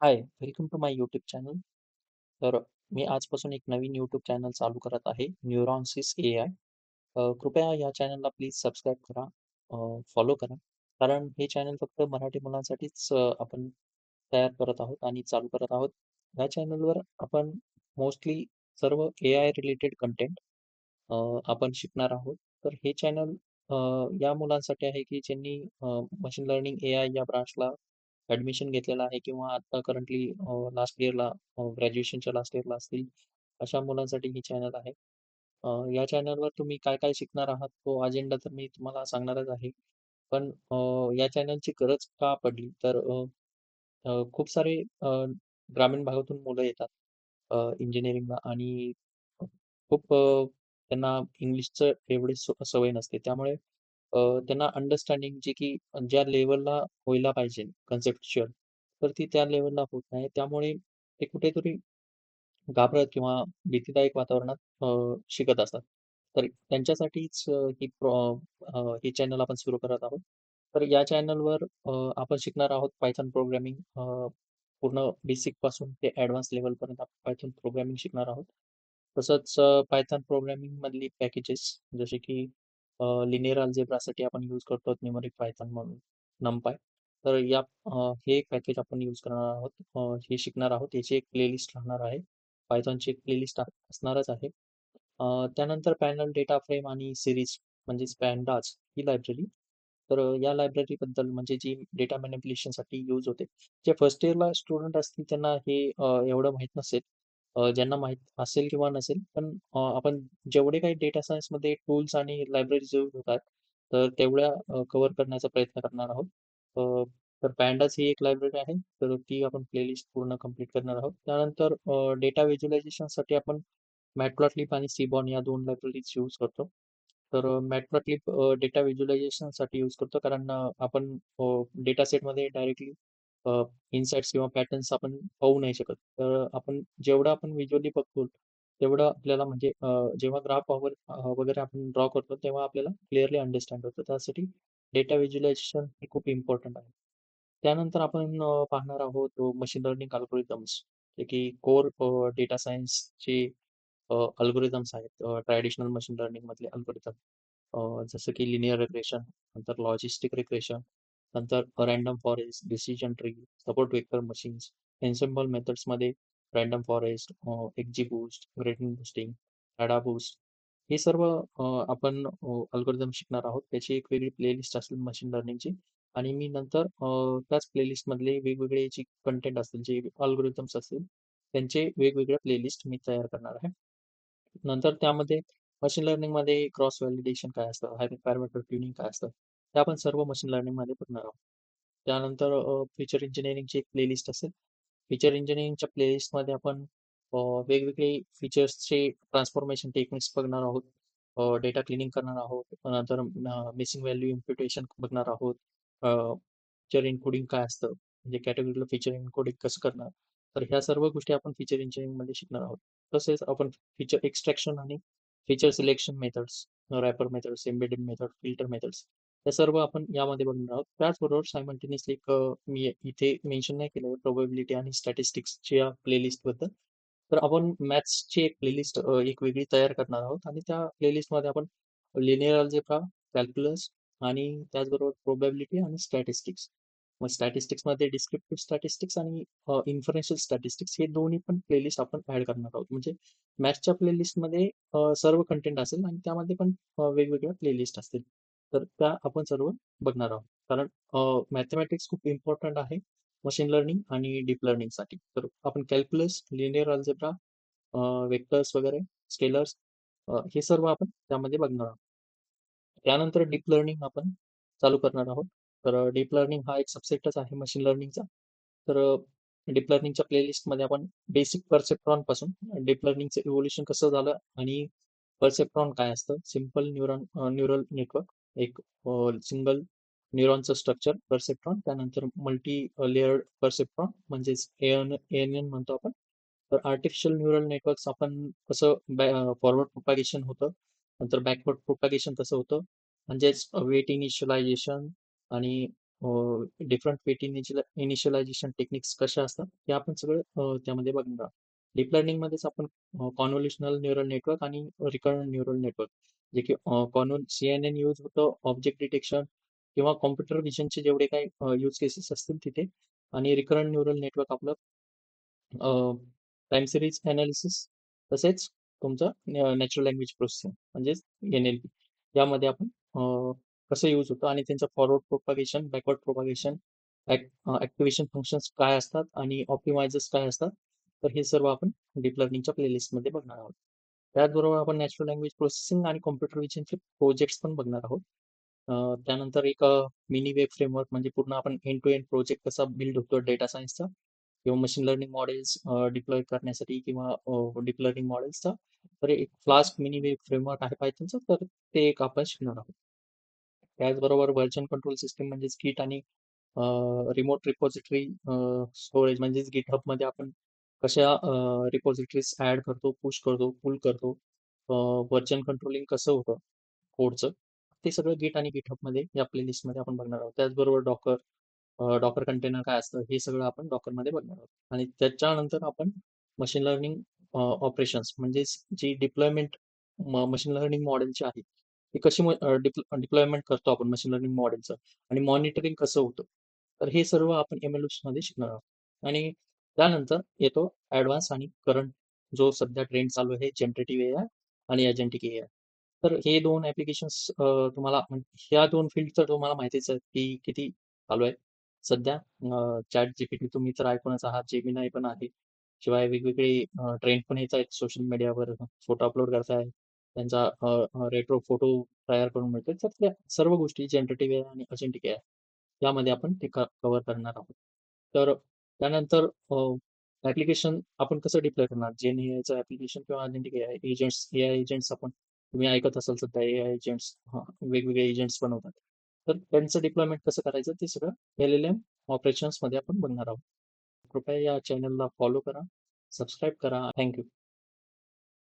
Hi, welcome to my YouTube channel. तर मी आजपासून एक नवीन यूट्यूब चॅनल चालू करत आहे, न्यूरॉन्सिस ए आय कृपया या चॅनलला प्लीज सबस्क्राईब करा, फॉलो करा. कारण हे चॅनल फक्त मराठी मुलांसाठीच आपण तयार करत आहोत आणि चालू करत आहोत. या चॅनलवर आपण मोस्टली सर्व ए आय रिलेटेड कंटेंट आपण शिकणार आहोत. तर हे चॅनल या मुलांसाठी आहे, की ज्यांनी मशीन लर्निंग ए आय या ब्रांचला ऍडमिशन घेतलेलं आहे किंवा आता करंटली लास्ट इयरला ग्रॅज्युएशनच्या लास्ट इयरला असतील, अशा मुलांसाठी ही चॅनल आहे. या चॅनलवर तुम्ही काय-काय शिकणार आहात, तो अजेंडा तर मी तुम्हाला सांगणारच आहे. पण या चॅनलची गरज का पडली? तर खूप सारे ग्रामीण भागातून मुलं येतात इंजिनिअरिंगला आणि खूप त्यांना इंग्लिशचं एवढी स सवय नसते. त्यामुळे अ, त्यांना अंडरस्टँडिंग जे की ज्या लेव्हलला व्हायला पाहिजे कन्सेप्च्युअल, तर ती त्या लेव्हलला होत नाही. त्यामुळे ते कुठेतरी घाबरत किंवा भीतीदायक वातावरणात अ, शिकत असतात. तर त्यांच्यासाठीच अ, ही प्रॉ अ, हे चॅनल आपण सुरू करत आहोत. तर या चॅनलवर अ, आपण शिकणार आहोत पायथॉन प्रोग्रामिंग अ, पूर्ण बेसिकपासून ते ॲडव्हान्स लेव्हलपर्यंत आपण पायथॉन प्रोग्रामिंग शिकणार आहोत. तसंच अ, पायथॉन प्रोग्रामिंगमधली पॅकेजेस जसे की लिनियर अल्जेब्रासाठी आपण यूज करतो न्यूमरिक पायथॉन म्हणून नंपाय तर या हे एक पॅकेज आपण यूज करणार आहोत. हे शिकणार आहोत. याची एक प्लेलिस्ट राहणार आहे. पायथॉनची एक प्लेलिस्ट असणारच आहे. त्यानंतर पॅनल डेटा फ्रेम आणि सिरीज म्हणजेच पॅन्डाज ही लायब्ररी. तर या लायब्ररीबद्दल म्हणजे जी डेटा मॅनिप्युलेशनसाठी यूज होते. जे फर्स्ट इयरला स्टुडंट असतील त्यांना हे एवढं माहीत नसेल. अ, ज्यांना माहीत असेल किंवा नसेल, पण अ, आपण जेवढे काही डेटा सायन्समध्ये टूल्स आणि लायब्ररीज यूज होतात, तर तेवढ्या अ, कव्हर करण्याचा प्रयत्न करणार आहोत. अ, तर पॅन्डास ही एक लायब्ररी आहे. तर ती आपण प्लेलिस्ट पूर्ण कंप्लीट करणार आहोत. त्यानंतर अ, डेटा व्हिज्युअलायझेशनसाठी आपण मॅटप्लॉटलिब आणि सीबॉन या 2 लायब्ररीज यूज करतो. तर अ, मॅटप्लॉटलिब अ, डेटा व्हिज्युअलायझेशनसाठी यूज करतो कारण अ, आपण अ, डेटा सेटमध्ये डायरेक्टली इन्साइट्स किंवा पॅटर्न्स आपण पाहू नाही शकत. तर आपण जेवढं आपण व्हिज्युअली बघतो, तेवढं आपल्याला म्हणजे अ, जेव्हा ग्राफ वगैरे अ, वगैरे आपण ड्रॉ करतो, तेव्हा आपल्याला क्लिअरली अंडरस्टँड होतं. त्यासाठी डेटा व्हिज्युअलायझेशन हे खूप इम्पोर्टंट आहे. त्यानंतर आपण अ, पाहणार आहोत मशीन लर्निंग अल्गोरिदम्स, जे की कोर डेटा सायन्सचे अल्गोरिदम्स आहेत. ट्रॅडिशनल मशीन लर्निंगमधले अल्गोरिथम. जसं की लिनियर रिग्रेशन, नंतर लॉजिस्टिक रिग्रेशन, नंतर random forest, decision tree, support vector machines, ensemble मेथड्समध्ये random forest, XGBoost, gradient boosting, boost हे सर्व आपण अल्गोरिदम शिकणार आहोत. त्याची एक वेगळी प्लेलिस्ट असेल मशीन लर्निंगची आणि मी नंतर त्याच प्लेलिस्टमधले वेगवेगळे जे कंटेंट असतील, जे अल्गोरिदम्स असतील, त्यांचे वेगवेगळ्या प्लेलिस्ट मी तयार करणार आहे. नंतर त्यामध्ये मशीन लर्निंगमध्ये क्रॉस व्हॅलिडेशन काय असतं, हायपर पॅरामीटर ट्युनिंग काय असतं, ते आपण सर्व मशीन लर्निंगमध्ये बघणार आहोत. त्यानंतर फ्युचर इंजिनिअरिंगची एक प्लेलिस्ट असेल. फ्युचर इंजिनिअरिंगच्या प्लेलिस्टमध्ये आपण अ, वेगवेगळे फीचर्सचे ट्रान्सफॉर्मेशन टेक्निक्स बघणार आहोत. डेटा क्लिनिंग करणार आहोत. नंतर मिसिंग व्हॅल्यू इम्प्युटेशन बघणार आहोत. फीचर एन्कोडिंग काय असतं, म्हणजे कॅटेगरीला फीचर एन्कोडिंग कसं करणार. तर ह्या सर्व गोष्टी आपण फीचर इंजिनिअरिंगमध्ये शिकणार आहोत. तसेच आपण फीचर एक्स्ट्रॅक्शन आणि feature selection methods, wrapper methods, embedded method, filter methods हे सर्व आपण यामध्ये बघणार आहोत. त्याचबरोबर सायमल्टेनियसली एक मी इथे मेन्शन नाही केलं प्रोबॅबिलिटी आणि स्टॅटिस्टिक्सच्या प्लेलिस्टबद्दल. तर आपण मॅथ्सची एक प्लेलिस्ट एक वेगळी तयार करणार आहोत आणि त्या प्लेलिस्टमध्ये आपण लिनिअर अल्जेब्रा, कॅल्क्युलस आणि त्याचबरोबर प्रोबॅबिलिटी आणि स्टॅटिस्टिक्स. मग स्टॅटिस्टिक्समध्ये डिस्क्रिप्टिव्ह स्टॅटिस्टिक्स आणि अ, इन्फरन्शियल स्टॅटिस्टिक्स हे दोन्ही पण प्लेलिस्ट आपण ॲड करणार आहोत. म्हणजे मॅथ्सच्या प्लेलिस्टमध्ये सर्व कंटेंट असेल आणि त्यामध्ये पण वेगवेगळ्या प्लेलिस्ट असतील. तर त्या आपण सर्व बघणार आहोत. कारण मॅथेमॅटिक्स खूप इम्पॉर्टंट आहे मशीन लर्निंग आणि डीप लर्निंगसाठी. तर आपण कॅल्क्युलस, लिनिअर अल्जेब्रा, वेक्टर्स वगैरे, स्केलर्स हे सर्व आपण त्यामध्ये बघणार आहोत. त्यानंतर डीप लर्निंग आपण चालू करणार आहोत. तर डीप लर्निंग हा एक सबसेटच आहे मशीन लर्निंगचा. तर डीप लर्निंगच्या प्लेलिस्टमध्ये आपण बेसिक परसेप्ट्रॉनपासून डीप लर्निंगचं इव्होल्युशन कसं झालं आणि परसेप्ट्रॉन काय असतं, सिंपल न्यूरॉन न्यूरल नेटवर्क, एक सिंगल न्यूरॉनचं स्ट्रक्चर परसेप्ट्रॉन, त्यानंतर मल्टी लेअर्ड परसेप्ट्रॉन म्हणजेच एन एन एन म्हणतो आपण. तर आर्टिफिशियल न्यूरल नेटवर्क्स आपण कसं फॉरवर्ड प्रोपागेशन होतं, नंतर बॅकवर्ड प्रोपागेशन कसं होतं, म्हणजेच वेट इनिशियलायझेशन आणि डिफरंट वेट इनिशियला इनिशियलायझेशन टेक्निक्स कशा असतात हे आपण सगळं त्यामध्ये बघणार आहोत. डीप लर्निंगमध्येच आपण कॉन्व्होल्युशनल न्यूरल नेटवर्क आणि रिकरंट न्यूरल नेटवर्क. जे की कॉन्व्होल सी-एन-एन यूज होतं ऑब्जेक्ट डिटेक्शन किंवा कॉम्प्युटर विजनचे जेवढे काही यूज केसेस असतील तिथे. आणि रिकरंट न्यूरल नेटवर्क आपलं टाइम सिरीज एनालिसिस तसेच तुमचं नॅचरल लँग्वेज प्रोसेसिंग म्हणजेच एन-एल-पी यामध्ये आपण कसं यूज होतं आणि त्यांचं forward propagation backward propagation activation functions काय असतात आणि ऑप्टिमायझर्स काय असतात तर हे सर्व आपण डीप लर्निंगच्या प्लेलिस्टमध्ये बघणार आहोत. त्याचबरोबर आपण नॅचरल लँग्वेज प्रोसेसिंग आणि कॉम्प्युटर विजनचे प्रोजेक्ट्स पण बघणार आहोत. त्यानंतर एक मिनी वेब फ्रेमवर्क म्हणजे पूर्ण आपण एंड टू एंड प्रोजेक्ट कसा बिल्ड होतो डेटा सायन्सचा किंवा मशीन लर्निंग मॉडेल्स डिप्लॉय करण्यासाठी किंवा डीप लर्निंग मॉडेल्सचा तर एक फ्लास्क मिनी वेब फ्रेमवर्क आहे पायथनचं तर ते एक आपण शिकणार आहोत. त्याचबरोबर व्हर्जन कंट्रोल सिस्टीम म्हणजेच किट आणि रिमोट रिपॉझिटरी स्टोरेज म्हणजेच गिटहबमध्ये आपण कशा रिपॉझिटरीज ॲड करतो पुश करतो पुल करतो वर्जन कंट्रोलिंग कसं होतं कोडचं ते सगळं गिट आणि गिटहबमध्ये या प्लेलिस्टमध्ये आपण बघणार आहोत. त्याचबरोबर डॉकर डॉकर कंटेनर काय असतं हे सगळं आपण डॉकरमध्ये बघणार आहोत. आणि त्याच्यानंतर आपण मशीन लर्निंग ऑपरेशन्स म्हणजेच जी डिप्लॉयमेंट मशीन लर्निंग मॉडेलची आहे ती कशी डिप्लॉयमेंट करतो आपण मशीन लर्निंग मॉडेलचं आणि मॉनिटरिंग कसं होतं तर हे सर्व आपण एम एलमध्ये शिकणार आहोत. आणि त्यानंतर येतो ॲडव्हान्स आणि करंट जो सध्या ट्रेंड चालू आहे जनरेटिव्ह ए आय आणि एजंटिक ए आय तर हे दोन ऍप्लिकेशन्स तुम्हाला ह्या दोन फील्ड तर तुम्हाला माहितीच आहे की किती चालू आहे. सध्या चॅट जीपीटी तुम्ही तर ऐकूनच आहात जेमिनाय पण आहे. शिवाय वेगवेगळे ट्रेंड पण येत आहेत सोशल मीडियावर फोटो अपलोड करताय. त्यांचा रेट्रो फोटो तयार करून मिळतो तर त्या सर्व गोष्टी जनरेटिव्ह आहे आणि अजेंटिक आहे यामध्ये आपण ते कव्हर करणार आहोत. तर त्यानंतर ऍप्लिकेशन आपण कसं डिप्लॉय करणार? जेन एआयचं ऍप्लिकेशन किंवा agentic A I agents A I agents आपण तुम्ही ऐकत असाल सध्या ए आय एजंट्स वेगवेगळे एजंट्स बनवतात. तर त्यांचं डिप्लॉयमेंट कसं करायचं? ते सगळं एल एल एम ऑपरेशन्समध्ये आपण बघणार आहोत. कृपया या चॅनलला फॉलो करा सबस्क्राईब करा. थँक्यू